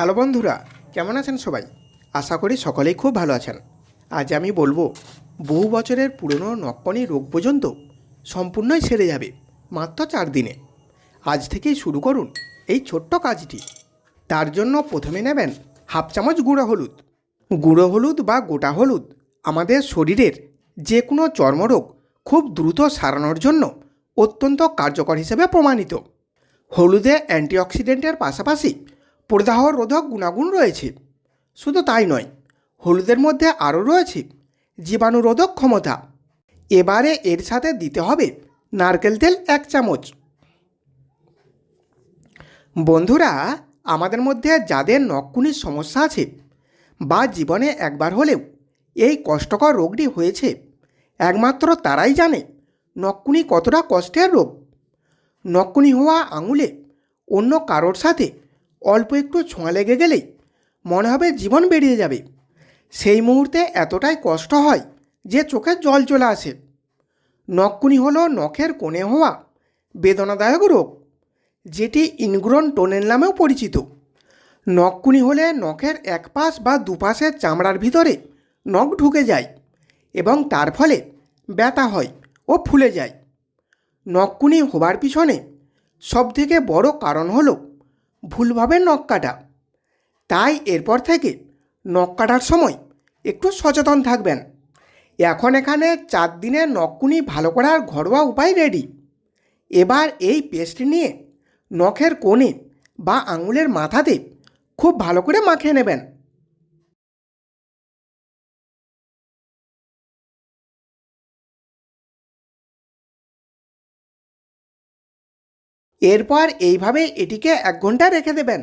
Hello বন্ধুরা, কেমন আছেন সবাই? আশা করি সকলেই খুব ভালো আছেন। আজ আমি বলব, বহু বছরের পুরনো নক্কনি রোগ পর্যন্ত সম্পূর্ণই সেরে যাবে, মাত্র চার দিনে। আজ থেকেই শুরু করুন এই ছোট্ট কাজটি। তার জন্য প্রথমে নেবেন হাফ চামচ গুঁড়ো হলুদ। গুঁড়ো হলুদ বা গোটা হলুদ আমাদের শরীরের যে কোনো চর্মরোগ খুব দ্রুত সারানোর জন্য অত্যন্ত কার্যকর হিসেবে প্রমাণিত। হলুদে অ্যান্টিঅক্সিডেন্টের পাশাপাশি প্রদাহ রোধক গুণাগুণ রয়েছে। শুধু তাই নয়, হলুদের মধ্যে আরও রয়েছে জীবাণুরোধক ক্ষমতা। এবারে এর সাথে দিতে হবে নারকেল তেল এক চামচ। বন্ধুরা, আমাদের মধ্যে যাদের নখকুনির সমস্যা আছে বা জীবনে একবার হলেও এই কষ্টকর রোগটি হয়েছে, একমাত্র তারাই জানে নখকুনি কতটা কষ্টের রোগ। নখকুনি হওয়া আঙুলে অন্য কারোর সাথে অল্প একটু ছোঁয়া লেগে গেলেই মনে হবে জীবন বেরিয়ে যাবে। সেই মুহূর্তে এতটাই কষ্ট হয় যে চোখে জল চলে আসে। নখকুনি হলো নখের কোণে হওয়া বেদনাদায়ক রোগ, যেটি ইনগ্রন টোনেল নামেও পরিচিত। নখকুনি হলে নখের এক পাশ বা দুপাশের চামড়ার ভিতরে নখ ঢুকে যায় এবং তার ফলে ব্যথা হয় ও ফুলে যায়। নখকুনি হবার পিছনে সবথেকে বড় কারণ হলো ভুলভাবে নখ কাটা। তাই এরপর থেকে নখ কাটার সময় একটু সচেতন থাকবেন। এখন এখানে চার দিনের নখকুনি ভালো করার ঘরোয়া উপায় রেডি এবার এই পেস্ট নিয়ে নখের কোণে বা আঙুলের মাথাতে খুব ভালো করে মাখিয়ে নেবেন। এরপর এইভাবে এটিকে এক ঘণ্টা রেখে দেবেন।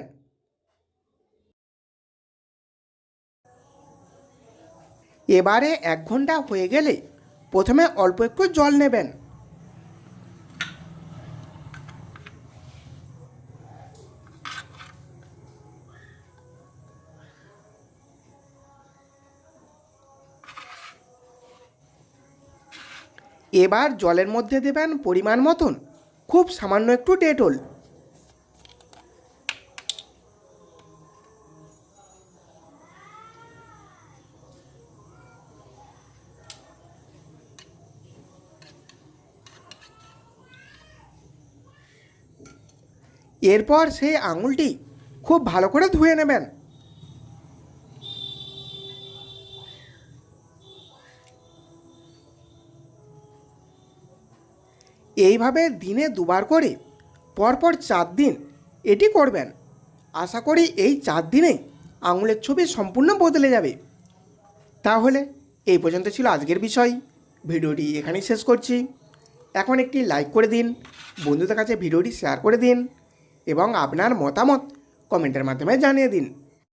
এবারে এক ঘণ্টা হয়ে গেলে প্রথমে অল্প একটু জল নেবেন। এবার জলের মধ্যে দেবেন পরিমাণ মতন খুব সামান্য একটু ডেটল এরপর সেই আঙুলটি খুব ভালো করে ধুয়ে নেবেন। এইভাবে দিনে দুবার করে, পরপর চার দিন এটি করবেন। আশা করি এই চার দিনে আঙুলের ছবি সম্পূর্ণ বদলে যাবে। তাহলে এই পর্যন্ত ছিল আজকের বিষয়। ভিডিওটি এখানেই শেষ করছি। এখন একটি লাইক করে দিন, বন্ধুদের কাছে ভিডিওটি শেয়ার করে দিন এবং আপনার মতামত কমেন্টের মাধ্যমে জানিয়ে দিন।